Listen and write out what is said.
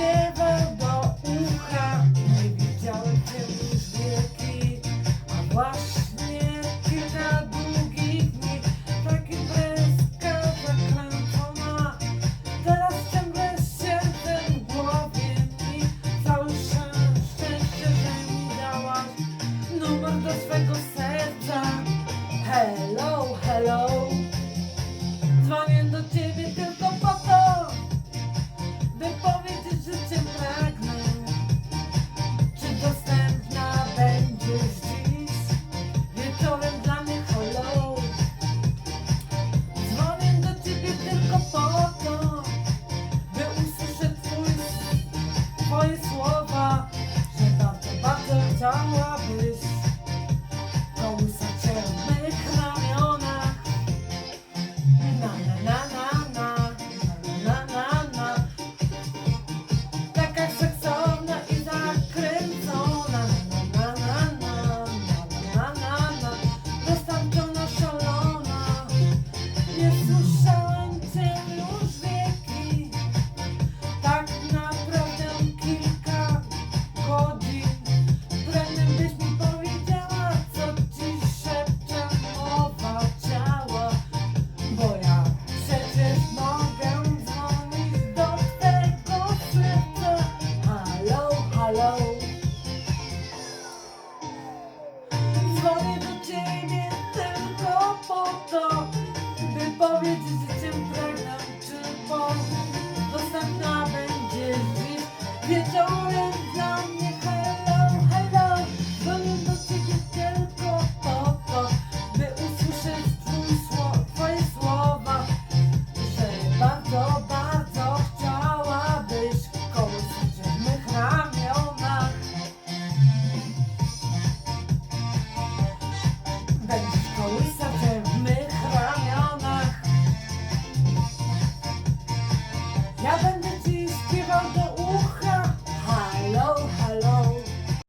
yeah. powiedzieć, że cię tak pragnę Czy Bogu dostępna będziesz dziś Wieczorem dla mnie hello, hello. Dzwonię do ciebie tylko po to By usłyszeć twoje słowa. Że bardzo, bardzo chciałabyś Kołysać w mych ramionach. Będziesz koło kołysać